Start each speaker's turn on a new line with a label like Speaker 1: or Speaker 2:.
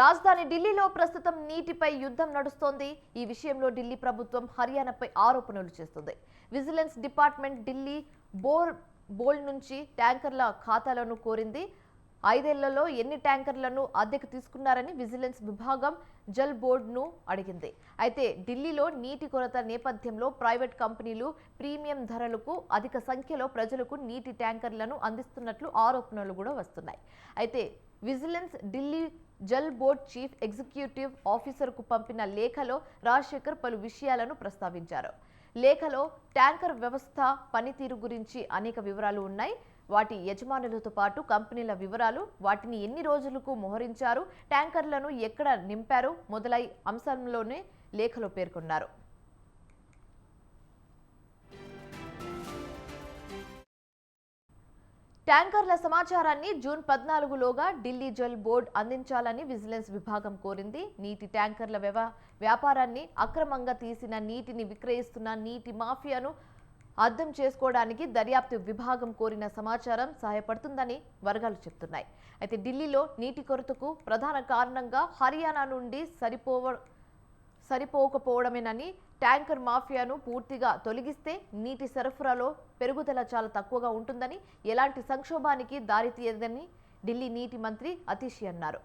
Speaker 1: రాజధాని ఢిల్లీలో ప్రస్తుతం నీటిపై యుద్ధం నడుస్తోంది. ఈ విషయంలో ఢిల్లీ ప్రభుత్వం హర్యానాపై ఆరోపణలు చేస్తుంది. విజిలెన్స్ డిపార్ట్మెంట్ ఢిల్లీ బోర్ బోల్ నుంచి ట్యాంకర్ల ఖాతాలను కోరింది. ఐదేళ్ళలో ఎన్ని ట్యాంకర్లను అద్దెకు తీసుకున్నారని విజిలెన్స్ విభాగం జల్ బోర్డును అడిగింది. అయితే ఢిల్లీలో నీటి కొరత నేపథ్యంలో ప్రైవేట్ కంపెనీలు ప్రీమియం ధరలకు అధిక సంఖ్యలో ప్రజలకు నీటి ట్యాంకర్లను అందిస్తున్నట్లు ఆరోపణలు కూడా వస్తున్నాయి. అయితే vigilance Delhi Jal board chief executive ఆఫీసర్కు పంపిన లేఖలో రాజశేఖర్ పలు విషయాలను ప్రస్తావించారు. లేఖలో ట్యాంకర్ వ్యవస్థ పనితీరు గురించి అనేక వివరాలు ఉన్నాయి. వాటి యజమానులతో పాటు కంపెనీల వివరాలు వాటిని ఎన్ని రోజులకు మోహరించారు ట్యాంకర్లను ఎక్కడ నింపారు మొదలై అంశంలోనే లేఖలో పేర్కొన్నారు. ట్యాంకర్ల సమాచారాన్ని జూన్ పద్నాలుగులోగా ఢిల్లీ జల్ బోర్డ్ అందించాలని విజిలెన్స్ విభాగం కోరింది. నీటి ట్యాంకర్ల వ్యాపారాన్ని అక్రమంగా తీసిన నీటిని విక్రయిస్తున్న నీటి మాఫియాను అర్థం చేసుకోవడానికి దర్యాప్తు విభాగం కోరిన సమాచారం సహాయపడుతుందని వర్గాలు చెప్తున్నాయి. అయితే ఢిల్లీలో నీటి కొరతకు ప్రధాన కారణంగా హర్యానా నుండి సరిపోవ సరిపోకపోవడమేనని ట్యాంకర్ మాఫియాను పూర్తిగా తొలగిస్తే నీటి సరఫరాలో పెరుగుదల చాలా తక్కువగా ఉంటుందని ఎలాంటి సంక్షోభానికి దారితీయదని ఢిల్లీ నీటి మంత్రి అతీషి అన్నారు.